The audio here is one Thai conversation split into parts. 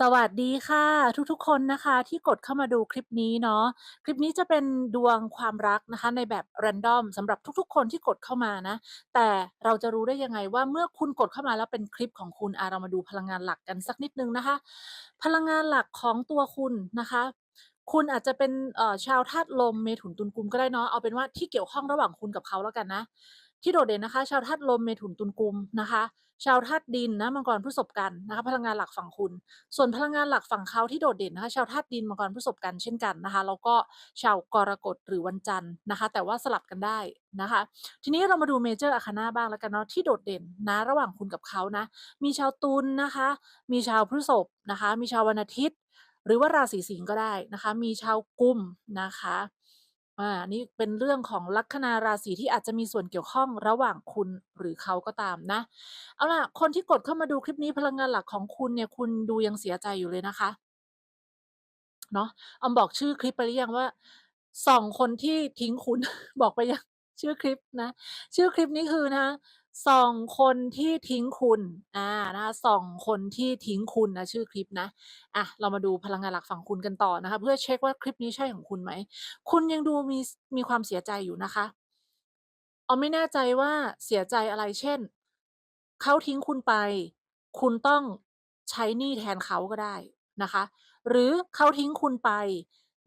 สวัสดีค่ะ ทุกๆคนนะคะที่กดเข้ามาดูคลิปนี้เนาะคลิปนี้จะเป็นดวงความรักนะคะ ในแบบ random สำหรับทุกๆ คนที่กดเข้ามานะ แต่เราจะรู้ได้ยังไงว่าเมื่อคุณกดเข้ามาแล้วเป็นคลิปของคุณอาเรามาดูพลังงานหลักกันสักนิดนึงนะคะ พลังงานหลักของตัวคุณนะคะคุณอาจจะเป็นชาวธาตุลมเมถุนตุลกุมก็ได้เนาะเอาเป็นว่าที่เกี่ยวข้องระหว่างคุณกับเขาแล้วกันนะ ที่โดดเด่นนะคะ ชาวธาตุลมเมถุนตุลกุมนะคะ ชาวธาตุดินนะมังกรพฤษภกันนะคะพลังงานหลักฝั่งคุณ ส่วนพลังงานหลักฝั่งเขาที่โดดเด่นนะคะชาวธาตุดินมังกรพฤษภกันเช่นกันนะคะแล้วก็ชาวกรกฎหรือวันจันทร์นะคะ แต่ว่าสลับกันได้นะคะ ทีนี้เรามาดูเมเจอร์อาคานาบ้างแล้วกันเนาะที่โดดเด่นนะระหว่างคุณกับเขานะ มีชาวตุลนะคะ มีชาวพฤษภนะคะ มีชาววันอาทิตย์ หรือว่าราศีสิงห์ก็ได้นะคะ มีชาวกุมนะคะ อ่า นี่เป็นเรื่องของลัคนาราศีที่อาจจะมีส่วนเกี่ยวข้องระหว่างคุณหรือเขาก็ตามนะ เอาล่ะ คนที่กดเข้ามาดูคลิปนี้พลังงานหลักของคุณเนี่ย คุณดูยังเสียใจอยู่เลยนะคะ เนาะออมบอกชื่อคลิปไปหรือยังว่าสองคนที่ทิ้งคุณ บอกไปยังชื่อคลิปนะ ชื่อคลิปนี้คือนะ สองคนที่ทิ้งคุณอ่านะคะสองคนที่ทิ้งคุณนะชื่อคลิปนะอะเรามาดูพลังงานหลักฝั่งคุณกันต่อนะคะ เพื่อเช็คว่าคลิปนี้ใช่ของคุณไหม คุณยังดูมีมีความเสียใจอยู่นะคะออไม่แน่ใจว่าเสียใจอะไรเช่นเขาทิ้งคุณไป คุณต้องใช้หนี้แทนเขาก็ได้นะคะ หรือเขาทิ้งคุณไป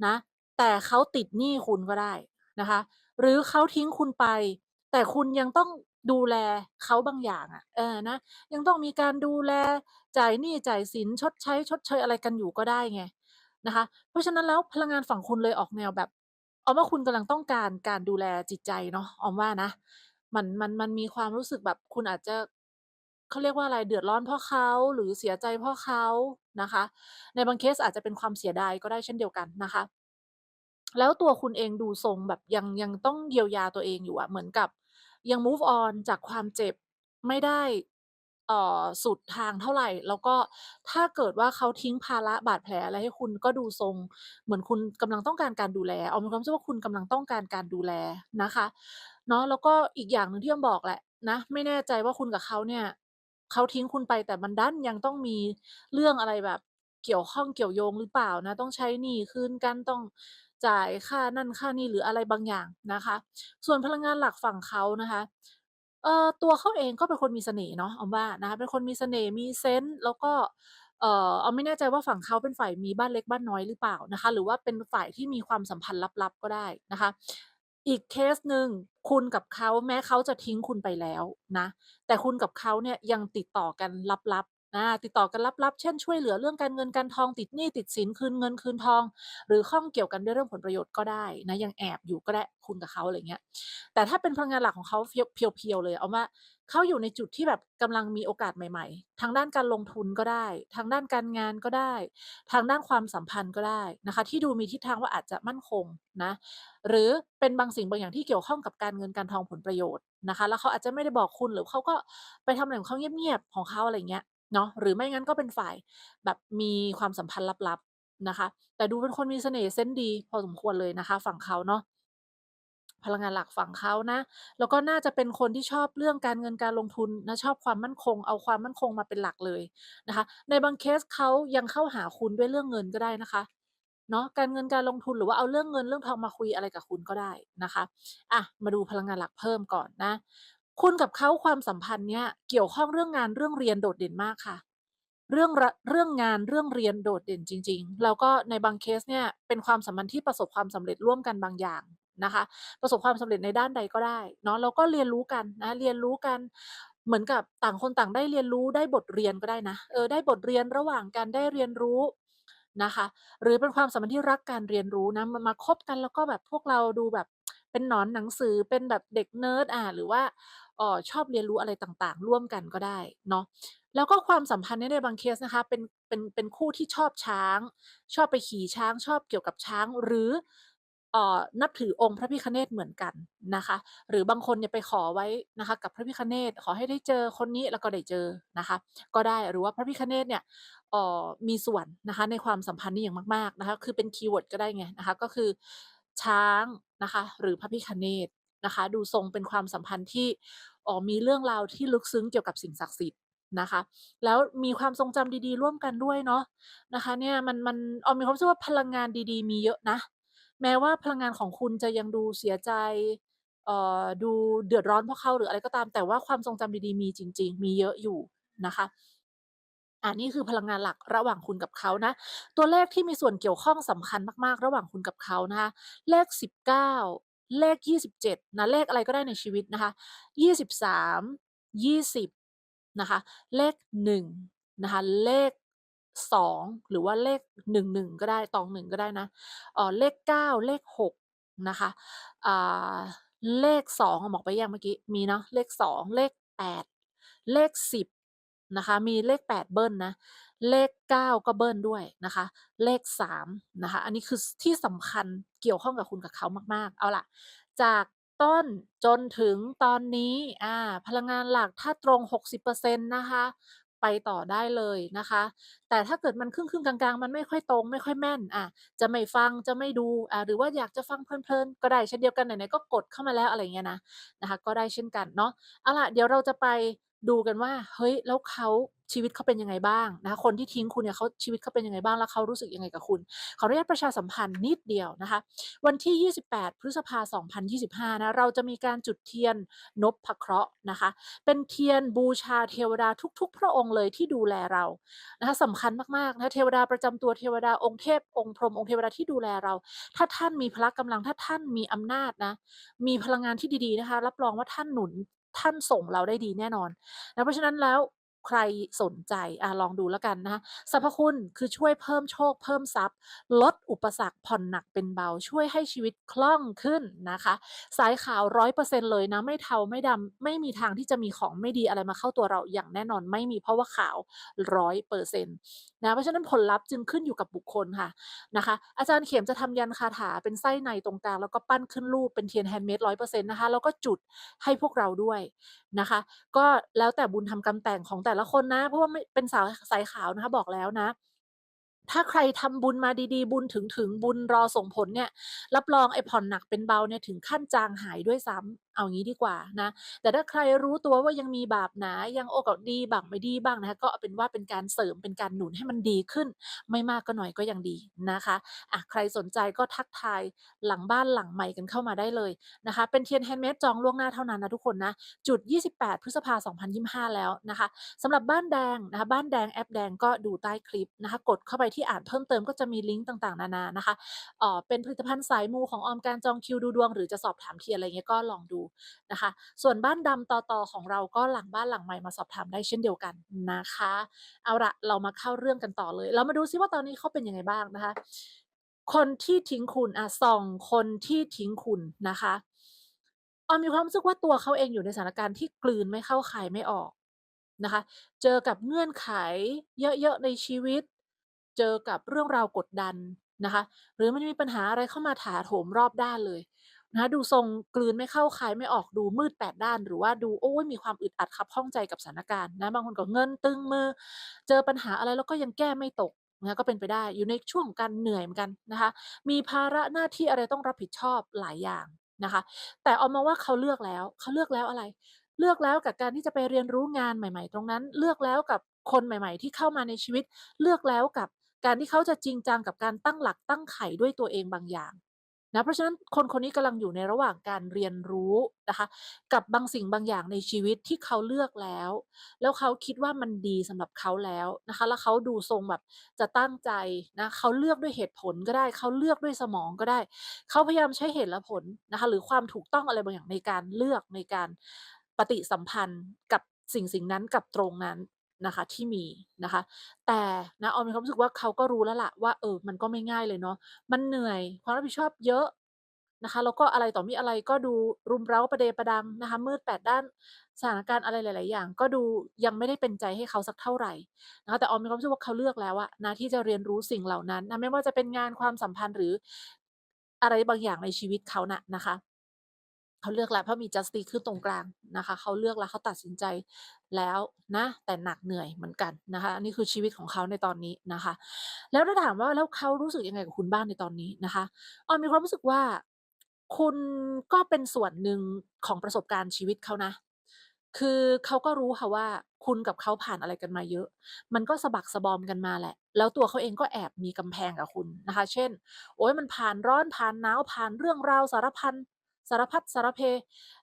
นะ แต่เขาติดหนี้คุณก็ได้นะคะ หรือเขาทิ้งคุณไป แต่คุณยังต้อง ดูแลเขาบางอย่างอะเออนะ ยังต้องมีการดูแลจ่ายหนี้จ่ายสินชดใช้ชดเชยอะไรกันอยู่ก็ได้ไงนะคะ เพราะฉะนั้นแล้วพลังงานฝั่งคุณเลยออกแนวแบบออมว่าคุณกำลังต้องการการดูแลจิตใจเนาะออมว่านะ มันมันมันมีความรู้สึกแบบคุณอาจจะเขาเรียกว่าอะไรเดือดร้อนเพราะเขาหรือเสียใจเพราะเขานะคะ ในบางเคสอาจจะเป็นความเสียดายก็ได้เช่นเดียวกันนะคะ แล้วตัวคุณเองดูทรงแบบยังยังต้องเยียวยาตัวเองอยู่อะเหมือนกับ ยัง move on จากความเจ็บไม่ได้เอ่อสุดทางเท่าไหร่ แล้วก็ถ้าเกิดว่าเขาทิ้งภาระบาดแผลอะไรให้คุณก็ดูทรง เหมือนคุณกำลังต้องการการดูแลเออมมีความรู้สึกว่าคุณกำลังต้องการการดูแลนะคะเนาะแล้วก็อีกอย่างหนึ่งที่ออมบอกแหละนะ ไม่แน่ใจว่าคุณกับเขาเนี่ยเขาทิ้งคุณไปแต่มันดันยังต้องมีเรื่องอะไรแบบเกี่ยวข้องเกี่ยวโยงหรือเปล่านะ ต้องใช้หนี้คืนกันต้อง จ่ายค่านั่นค่านี่หรืออะไรบางอย่างนะคะ ส่วนพลังงานหลักฝั่งเขานะคะเอ่อตัวเขาเองก็เป็นคนมีเสน่ห์เนาะออมว่านะคะเป็นคนมีเสน่ห์มีเซนส์แล้วก็เอ่อออมไม่แน่ใจว่าฝั่งเขาเป็นฝ่ายมีบ้านเล็กบ้านน้อยหรือเปล่านะคะ หรือว่าเป็นฝ่ายที่มีความสัมพันธ์ลับๆก็ได้นะคะ อีกเคสหนึ่งคุณกับเขาแม้เขาจะทิ้งคุณไปแล้วนะ แต่คุณกับเขาเนี่ยยังติดต่อกันลับๆ อา ติดต่อกันลับ ๆ เช่น ช่วยเหลือเรื่องการเงินการทอง ติดหนี้ ติดสิน คืนเงินคืนทอง หรือข้องเกี่ยวกันด้วยเรื่องผลประโยชน์ก็ได้นะ ยังแอบอยู่ก็ได้ คุณกับเขา อะไรเงี้ย แต่ถ้าเป็นพลังงานหลักของเขาเฟียว เพียว ๆ เลย เอาว่าเขาอยู่ในจุดที่แบบกำลังมีโอกาสใหม่ ๆ ทางด้านการลงทุนก็ได้ ทางด้านการงานก็ได้ ทางด้านความสัมพันธ์ก็ได้นะคะ ที่ดูมีทิศทางว่าอาจจะมั่นคงนะ หรือเป็นบางสิ่งบางอย่างที่เกี่ยวข้องกับการเงินการทอง ผลประโยชน์นะคะ แล้วเขาอาจจะไม่ได้บอกคุณ หรือเขาก็ไปทำอะไรของเขาเงียบ ๆ ของเขา อะไรเงี้ย เนาะหรือไม่งั้นก็เป็นฝ่ายแบบมีความสัมพันธ์ลับๆนะคะ แต่ดูเป็นคนมีเสน่ห์เซนดีพอสมควรเลยนะคะ ฝั่งเขาเนาะพลังงานหลักฝั่งเขานะ แล้วก็น่าจะเป็นคนที่ชอบเรื่องการเงินการลงทุนนะชอบความมั่นคง เอาความมั่นคงมาเป็นหลักเลยนะคะ ในบางเคสเขายังเข้าหาคุณด้วยเรื่องเงินก็ได้นะคะเนาะการเงินการลงทุนหรือว่าเอาเรื่องเงินเรื่องทองมาคุยอะไรกับคุณก็ได้นะคะอะมาดูพลังงานหลักเพิ่มก่อนนะ คุณกับเขาความสัมพันธ์เนี้ยเกี่ยวข้องเรื่องงานเรื่องเรียนโดดเด่นมากค่ะ เรื่องระเรื่องงานเรื่องเรียนโดดเด่นจริง ๆ แล้วก็ในบางเคสเนี่ยเป็นความสัมพันธ์ที่ประสบความสำเร็จร่วมกันบางอย่างนะคะ ประสบความสำเร็จในด้านใดก็ได้เนาะแล้วก็เรียนรู้กันนะเรียนรู้กันเหมือนกับต่างคนต่างได้เรียนรู้ได้บทเรียนก็ได้นะเออได้บทเรียนระหว่างกันได้เรียนรู้นะคะ หรือเป็นความสัมพันธ์ที่รักการเรียนรู้นะมามาคบกันแล้วก็แบบพวกเราดูแบบ เป็นหนอนหนังสือเป็นแบบเด็กเนิร์ดอ่าหรือว่าออชอบเรียนรู้อะไรต่างๆ ร่วมกันก็ได้เนาะแล้วก็ความสัมพันธ์ในบางเคสนะคะเป็นเป็นเป็นคู่ที่ชอบช้าง ชอบไปขี่ช้างชอบเกี่ยวกับช้างหรือออนับถือองค์พระพิฆเนศเหมือนกันนะคะ หรือบางคนเนี่ยไปขอไว้นะคะ กับพระพิฆเนศขอให้ได้เจอคนนี้แล้วก็ได้เจอนะคะ ก็ได้หรือว่าพระพิฆเนศเนี่ยออมีส่วนนะคะในความสัมพันธ์นี้อย่างมากๆนะคะ คือเป็นคีย์เวิร์ดก็ได้ไงนะคะ ก็คือช้าง นะคะ หรือพระพิฆเนศนะคะ ดูทรงเป็นความสัมพันธ์ที่ออมีเรื่องราวที่ลึกซึ้งเกี่ยวกับสิ่งศักดิ์สิทธิ์นะคะ แล้วมีความทรงจำดีๆ ร่วมกันด้วยเนาะนะคะเนี่ยมันมันออมมีความรู้สึกว่าพลังงานดีๆ มีเยอะนะ แม้ว่าพลังงานของคุณจะยังดูเสียใจเอ่อดูเดือดร้อนเพราะเขาหรืออะไรก็ตามแต่ว่าความทรงจำดีๆ มีจริง ๆ มีเยอะอยู่นะคะ อ่านี่คือพลังงานหลักระหว่างคุณกับเขานะ ตัวเลขที่มีส่วนเกี่ยวข้องสำคัญมากๆ ระหว่างคุณกับเขานะคะเลข 19 เลข 27นะเลขอะไรก็ได้ในชีวิตนะคะ 23 20นะคะเลข1นะคะเลข 2 หรือว่าเลข 11 ก็ได้ตอง1ก็ได้นะเอ่อเลข 9 เลข 6 นะคะอ่าเลข2อะบอกไปยังเมื่อกี้?มีเนาะเลข 2 เลข 8 เลข 10 นะคะ มีเลข 8 เบิ้ลนะ เลข 9 ก็เบิ้ลด้วยนะคะ เลข3นะคะ อันนี้คือที่สำคัญเกี่ยวข้องกับคุณกับเขามาก ๆ เอาล่ะ จากต้นจนถึงตอนนี้อาพลังงานหลักถ้าตรง 60%นะคะ ไปต่อได้เลยนะคะ แต่ถ้าเกิดมันครึ่งๆกลางๆ มันไม่ค่อยตรงไม่ค่อยแม่นอาจะไม่ฟังจะไม่ดูอ่าหรือว่าอยากจะฟังเพลินๆ ก็ได้เช่นเดียวกันไหนๆก็กดเข้ามาแล้วอะไรเงี้ยนะนะคะ ก็ได้เช่นกันเนาะเอาล่ะเดี๋ยวเราจะไป ดูกันว่า เฮ้ยแล้วเขาชีวิตเขาเป็นยังไงบ้างนะคะคนที่ทิ้งคุณเนี่ยเขาชีวิตเขาเป็นยังไงบ้างแล้วเขารู้สึกยังไงกับคุณขออนุญาตประชาสัมพันธ์นิดเดียวนะคะ วันที่ 28 พฤษภา 2025 นะเราจะมีการจุดเทียนนบพะเคราะห์นะคะ เป็นเทียนบูชาเทวดาทุก ๆ พระองค์เลยที่ดูแลเรานะคะสำคัญมากๆนะะเทวดาประจำตัวเทวดาองค์เทพองค์พรหมองค์เทวดาที่ดูแลเรา ถ้าท่านมีพละกำลังถ้าท่านมีอำนาจนะมีพลังงานที่ดีๆนะคะ รับรองว่าท่านหนุน ท่านส่งเราได้ดีแน่นอนนะเพราะฉะนั้นแล้ว ใครสนใจอลองดูแล้วกันนะคะสรรพคุณคือช่วยเพิ่มโชค เพิ่มทรัพย์ ลดอุปสรรคผ่อนหนักเป็นเบา ช่วยให้ชีวิตคล่องขึ้นนะคะ สายขาว100%เปอร์เซ็นเลยนะ ไม่เทาไม่ดำไม่มีทางที่จะมีของไม่ดีอะไรมาเข้าตัวเราอย่างแน่นอนไม่มีเพราะว่าขาว100%นตนะเพราะฉะนั้นผลลัพธ์จึงขึ้นอยู่กับบุคคลค่ะนะคะ อาจารย์เข็มจะทำยันคาถาเป็นไส้ในตรงกลางแล้วก็ปั้นขึ้นรูปเป็นเทียน handmade 100%นต์นะคะแล้วก็จุดให้พวกเราด้วยนะคะ ก็แล้วแต่บุญทำกรรมแต่งของแต่ละคนนะ เพราะว่าไม่เป็นสาวสายขาวนะคะ บอกแล้วนะ ถ้าใครทำบุญมาดีๆ บุญถึงถึงบุญรอส่งผลเนี่ย รับรองไอ้ผ่อนหนักเป็นเบาเนี่ยถึงขั้นจางหายด้วยซ้ำเอางี้ดีกว่านะ แต่ถ้าใครรู้ตัวว่ายังมีบาปหนา ยังโอ้ก็ดีบ้างไม่ดีบ้างนะคะก็เอาเป็นว่าเป็นการเสริมเป็นการหนุนให้มันดีขึ้น ไม่มากก็หน้อยก็ยังดีนะคะอะใครสนใจก็ทักทายหลังบ้านหลังไมค์กันเข้ามาได้เลยนะคะ เป็นเทียน handmade จองล่วงหน้าเท่านั้นนะทุกคนนะ จุด 28 พฤษภา 2025 แล้วนะคะสำหรับบ้านแดงนะคะบ้านแดงแอปแดงก็ดูใต้คลิปนะคะ กดเข้าไปที่อ่านเพิ่มเติมก็จะมีลิงก์ต่างๆ นานานะคะเอ่อเป็นผลิตภัณฑ์สายมูของออมการจองคิวดูดวง หรือจะสอบถามเทียนอะไรเงี้ยก็ลองดูนะคะ ส่วนบ้านดำต่อๆของเราก็หลังบ้านหลังไมค์มาสอบถามได้เช่นเดียวกันนะคะ เอาละเรามาเข้าเรื่องกันต่อเลย เรามาดูซิว่าตอนนี้เขาเป็นยังไงบ้างนะคะ คนที่ทิ้งคุณอะส่องคนที่ทิ้งคุณนะคะออมมีความรู้สึกว่าตัวเขาเองอยู่ในสถานการณ์ที่กลืนไม่เข้าคายไม่ออกนะคะ เจอกับเงื่อนไขเยอะๆในชีวิต เจอกับเรื่องราวกดดันนะคะ หรือมันมีปัญหาอะไรเข้ามาถาโถมรอบด้านเลย นะดูทรงกลืนไม่เข้าคายไม่ออกดูมืดแปดด้าน หรือว่าดูโอ๊ยมีความอึดอัดคับข้องใจกับสถานการณ์นะบางคนก็เงินตึงมือ เจอปัญหาอะไรแล้วก็ยังแก้ไม่ตกนะก็เป็นไปได้อยู่ในช่วงการเหนื่อยเหมือนกันนะคะ มีภาระหน้าที่อะไรต้องรับผิดชอบหลายอย่างนะคะ แต่ออมมองว่าเขาเลือกแล้วเขาเลือกแล้วอะไร เลือกแล้วกับการที่จะไปเรียนรู้งานใหม่ ๆ ตรงนั้น เลือกแล้วกับคนใหม่ ๆ ที่เข้ามาในชีวิต เลือกแล้วกับการที่เขาจะจริงจังกับการตั้งหลักตั้งไข่ด้วยตัวเองบางอย่าง นะเพราะฉะนั้นคนคนนี้กำลังอยู่ในระหว่างการเรียนรู้นะคะ กับบางสิ่งบางอย่างในชีวิตที่เขาเลือกแล้ว แล้วเขาคิดว่ามันดีสำหรับเขาแล้วนะคะ แล้วเขาดูทรงแบบจะตั้งใจนะเขาเลือกด้วยเหตุผลก็ได้ เขาเลือกด้วยสมองก็ได้ เขาพยายามใช้เหตุและผลนะคะ หรือความถูกต้องอะไรบางอย่างในการเลือกในการปฏิสัมพันธ์กับสิ่งๆนั้นกับตรงนั้น นะคะที่มีนะคะ แต่นะออมมีความรู้สึกว่าเขาก็รู้แล้วล่ะว่าเออมันก็ไม่ง่ายเลยเนาะมันเหนื่อยความรับผิดชอบเยอะนะคะแล้วก็อะไรต่อมิอะไรก็ดูรุมเร้าประเดประดังนะคะ มืดแปดด้านสถานการณ์อะไรหลาย ๆ อย่าง ก็ดูยังไม่ได้เป็นใจให้เขาสักเท่าไหร่นะคะแต่ออมมีความรู้สึกว่าเขาเลือกแล้วอะนะที่จะเรียนรู้สิ่งเหล่านั้นนะไม่ว่าจะเป็นงานความสัมพันธ์หรืออะไรบางอย่างในชีวิตเขานะนะคะ เขาเลือกแล้วเพราะมี Justice ขึ้นตรงกลางนะคะ เขาเลือกแล้วเขาตัดสินใจแล้วนะ แต่หนักเหนื่อยเหมือนกันนะคะอันนี้คือชีวิตของเขาในตอนนี้นะคะ แล้วถ้าถามว่าแล้วเขารู้สึกยังไงกับคุณบ้างในตอนนี้นะคะออมมีความรู้สึกว่า คุณก็เป็นส่วนหนึ่งของประสบการณ์ชีวิตเขานะ คือเขาก็รู้ค่ะว่าคุณกับเขาผ่านอะไรกันมาเยอะ มันก็สะบักสะบอมกันมาแหละ แล้วตัวเขาเองก็แอบมีกำแพงกับคุณนะคะ เช่น โอ๊ยมันผ่านร้อนผ่านหนาวผ่านเรื่องราวสารพัน สารพัดสารเพ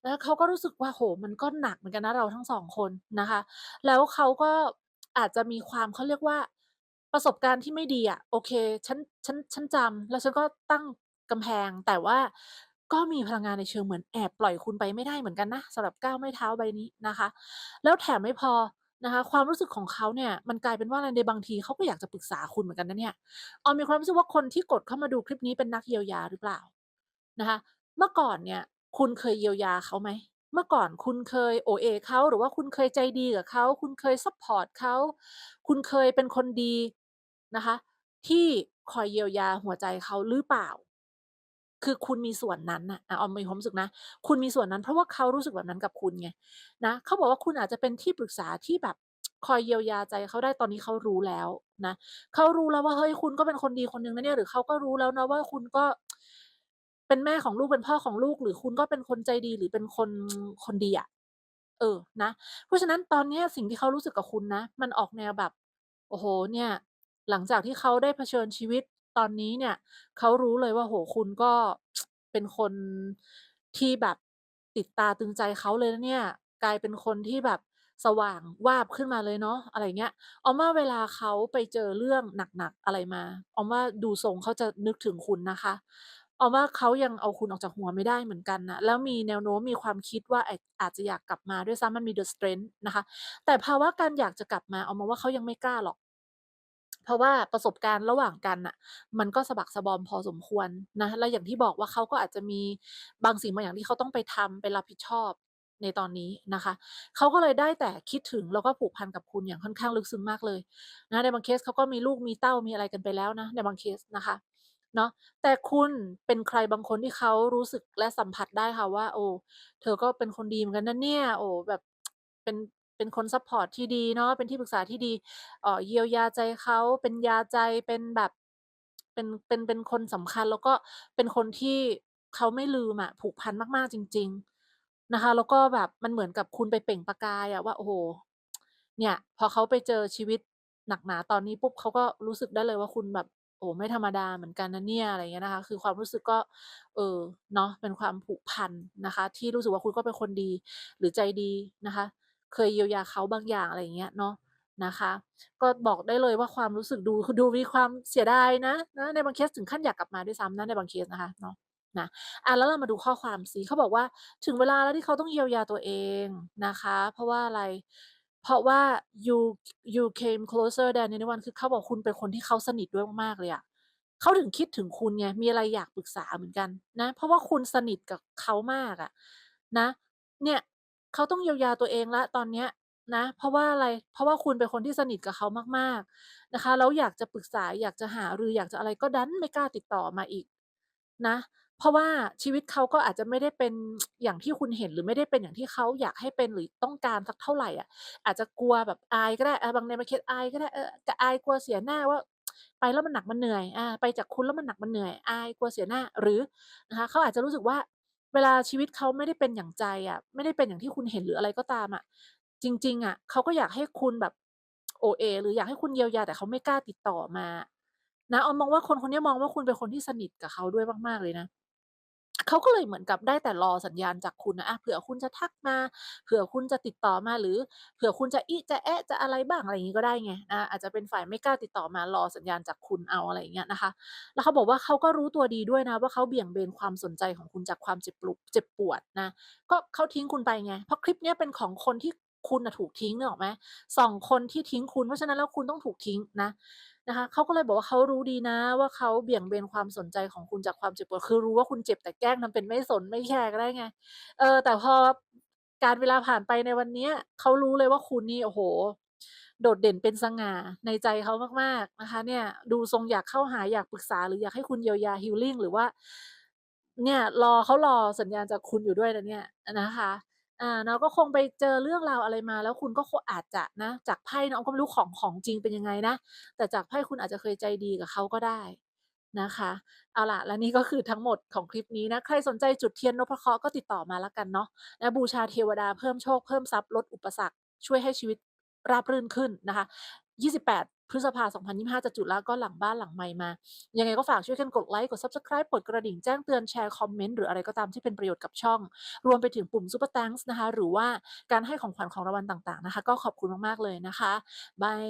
แล้วเขาก็รู้สึกว่าโอ้โฮมันก็หนักเหมือนกันนะเราทั้ง2คนนะคะ แล้วเขาก็อาจจะมีความเขาเรียกว่าประสบการณ์ที่ไม่ดีอะโอเคฉันฉันฉันจำแล้วฉันก็ตั้งกำแพงแต่ว่าก็มีพลังงานในเชิงเหมือนแอบปล่อยคุณไปไม่ได้เหมือนกันนะสำหรับก้าวไม้เท้าใบนี้นะคะ แล้วแถมไม่พอนะคะความรู้สึกของเขาเนี่ยมันกลายเป็นว่าในบางทีเขาก็อยากจะปรึกษาคุณเหมือนกันนะเนี่ยออมมีความรู้สึกว่าคนที่กดเข้ามาดูคลิปนี้เป็นนักเยียวยาหรือเปล่า?นะคะ เมื่อก่อนเนี่ย คุณเคยเยียวยาเขาไหม?เมื่อก่อนคุณเคยโอเอเขาหรือว่าคุณเคยใจดีกับเขา คุณเคยซัปพอร์ตเขา คุณเคยเป็นคนดีนะคะ ที่คอยเยียวยาหัวใจเขาหรือเปล่า?คือคุณมีส่วนนั้นนะอะออมมีความรู้สึกนะ คุณมีส่วนนั้น เพราะว่าเขารู้สึกแบบนั้นกับคุณไงนะเขาบอกว่าคุณอาจจะเป็นที่ปรึกษาที่แบบคอยเยียวยาใจเขาได้ตอนนี้เขารู้แล้วนะเขารู้แล้วว่าเฮ้ยคุณก็เป็นคนดีคนหนึ่งนะเนี่ยหรือเขาก็รู้แล้วนะว่าคุณก็ เป็นแม่ของลูกเป็นพ่อของลูก หรือคุณก็เป็นคนใจดีหรือเป็นคนคนดีอะเออนะ เพราะฉะนั้นตอนเนี้ยสิ่งที่เขารู้สึกกับคุณนะ มันออกแนวแบบ โอ้โฮเนี่ย หลังจากที่เขาได้เผชิญชีวิตตอนนี้เนี่ย เขารู้เลยว่าโอ้โฮคุณก็เป็นคนที่แบบติดตาตึงใจเขาเลยนะเนี่ย กลายเป็นคนที่แบบสว่างวาบขึ้นมาเลยเนาะอะไรเงี้ยออมว่าเวลาเขาไปเจอเรื่องหนักๆอะไรมาออมว่าดูทรงเขาจะนึกถึงคุณนะคะ ออมว่าเขายังเอาคุณออกจากหัวไม่ได้เหมือนกันนะแล้วมีแนวโน้มมีความคิดว่าอาจจะอยากกลับมาด้วยซ้ำมันมี The Strength นะคะ แต่ภาวะการอยากจะกลับมาออมมองว่าเขายังไม่กล้าหรอกเพราะว่าประสบการณ์ระหว่างกันน่ะ มันก็สะบักสะบอมพอสมควรนะ แล้วอย่างที่บอกว่าเขาก็อาจจะมีบางสิ่งบางอย่างที่เขาต้องไปทำไปรับผิดชอบในตอนนี้นะคะ เขาก็เลยได้แต่คิดถึงแล้วก็ผูกพันกับคุณอย่างค่อนข้างลึกซึ้งมากเลยนะในบางเคสเขาก็มีลูกมีเต้ามีอะไรกันไปแล้วนะในบางเคสนะคะ เนาะแต่คุณเป็นใครบางคนที่เขารู้สึกและสัมผัสได้ค่ะว่า โอ้เธอก็เป็นคนดีเหมือนกันนะเนี่ย โอ้แบบเป็นเป็นคนซัปพอร์ตที่ดีเนาะเป็นที่ปรึกษาที่ดีเอ่อเยียวยาใจเขาเป็นยาใจเป็นแบบเป็นเป็นเป็นคนสำคัญ แล้วก็เป็นคนที่เขาไม่ลืมอะผูกพันมากๆจริง ๆนะคะ แล้วก็แบบมันเหมือนกับคุณไปเปล่งประกายอะว่าโอ้โฮเนี่ย พอเขาไปเจอชีวิตหนักหนาตอนนี้ปุ๊บเขาก็รู้สึกได้เลยว่าคุณแบบ อ้ไม่ธรรมดาเหมือนกันนะเนี่ยอะไรเงี้ยนะคะ คือความรู้สึกก็เออเนาะเป็นความผูกพันนะคะ ที่รู้สึกว่าคุณก็เป็นคนดีหรือใจดีนะคะ เคยเยียวยาเขาบางอย่างอะไรเงี้ยเนาะนะคะ ก็บอกได้เลยว่าความรู้สึกดูดูมีความเสียดายนะนะในบางเคสถึงขั้นอยากกลับมาด้วยซ้ำนะในบางเคสนะคะเนาะนะอาแล้วเรามาดูข้อความซิเขาบอกว่าถึงเวลาแล้วที่เขาต้องเยียวยาตัวเองนะคะ เพราะว่าอะไร เพราะว่า you you came closer than anyone คือเขาบอกคุณเป็นคนที่เขาสนิทด้วยมากๆเลยอะเขาถึงคิดถึงคุณไงมีอะไรอยากปรึกษาเหมือนกันนะ เพราะว่าคุณสนิทกับเขามากอะนะ เนี่ยเขาต้องเยียวยาตัวเองล้วตอนเนี้ยนะ เพราะว่าอะไรเพราะว่าคุณเป็นคนที่สนิทกับเขามากๆนะคะแล้วอยากจะปรึกษาอยากจะหารืออยากจะอะไรก็ดันไม่กล้าติดต่อมาอีกนะ เพราะว่าชีวิตเขาก็อาจจะไม่ได้เป็น อย่างที่คุณเห็น หรือไม่ได้เป็นอย่างที่เขาอยากให้เป็นหรือต้องการสักเท่าไรอะ อาจจะกลัวแบบอายก็ได้อาบางในบางเคสอายก็ได้ เออ จะอายกลัวเสียหน้าว่า ไปแล้วมันหนักมันเหนื่อย อา ไปจากคุณแล้วมันหนักมันเหนื่อย อายกลัวเสียหน้า หรือนะคะเขาอาจจะรู้สึกว่า เวลาชีวิตเขาไม่ได้เป็นอย่างใจอะ ไม่ได้เป็นอย่างที่คุณเห็น หรืออะไรก็ตามอะ จริง ๆ อะ เขาก็อยากให้คุณแบบ โอเอ หรืออยากให้คุณเยียวยา แต่เขาไม่กล้าติดต่อมา นะ ออมมองว่าคนคนนี้มองว่าคุณเป็นคนที่สนิทกับเขาด้วยมาก ๆ เลยนะ เขาก็เลยเหมือนกับได้แต่รอสัญญาณจากคุณนะอาเผื่อคุณจะทักมา เผื่อคุณจะติดต่อมาหรือ เผื่อคุณจะอีจะแอะจะอะไรบ้างอะไรอย่างงี้ก็ได้ไงอาอาจจะเป็นฝ่ายไม่กล้าติดต่อมารอสัญญาณจากคุณเอาอะไรอย่างเงี้ยนะคะ แล้วเขาบอกว่าเขาก็รู้ตัวดีด้วยนะ ว่าเขาเบี่ยงเบนความสนใจของคุณจากความเจ็บปลุกเจ็บปวดนะก็เขาทิ้งคุณไปไงเพราะคลิปเนี้ยเป็นของคนที่ คุณนะถูกทิ้งเนึกออกไหม2คนที่ทิ้งคุณเพราะฉะนั้นแล้วคุณต้องถูกทิ้งนะนะคะเขาก็เลยบอกว่าเขารู้ดีนะ ว่าเขาเบี่ยงเบนความสนใจของคุณจากความเจ็บปวดคือรู้ว่าคุณเจ็บแต่แกล้งทำเป็นไม่สนไม่แคร์ก็ได้ไง เออ แต่พอการเวลาผ่านไปในวันเนี้ยเขารู้เลยว่าคุณนี่โอ้โฮโดดเด่นเป็นสง่าในใจเขามากๆนะคะ เนี่ย ดูทรงอยากเข้าหาอยากปรึกษาหรืออยากให้คุณเยียวยา healing หรือว่า เนี่ย รอเขารอสัญญาณจากคุณอยู่ด้วยนะเนี่ยนะคะ อ่าเราก็คงไปเจอเรื่องราวอะไรมา แล้วคุณก็อาจจะนะจากไพ่เนาะออมก็ไม่รู้ของของจริงเป็นยังไงนะ แต่จากไพ่คุณอาจจะเคยใจดีกับเขาก็ได้นะคะ เอาล่ะและนี่ก็คือทั้งหมดของคลิปนี้นะ ใครสนใจจุดเทียนนพเคราะห์ก็ติดต่อมาแล้วกันเนาะและบูชาเทวดาเพิ่มโชคเพิ่มทรัพย์ลดอุปสรรคช่วยให้ชีวิตราบรื่นขึ้นนะคะ 28 พฤษภา 2025 จะจุดแล้วก็หลังบ้านหลังไม่มา ยังไงก็ฝากช่วยกันกดไลค์ กด Subscribe กดกระดิ่งแจ้งเตือนแชร์คอมเมนต์หรืออะไรก็ตามที่เป็นประโยชน์กับช่อง รวมไปถึงปุ่ม Super Thanks นะคะ หรือว่าการให้ของขวัญของรางวัลต่างๆนะคะ ก็ขอบคุณมากๆเลยนะคะบาย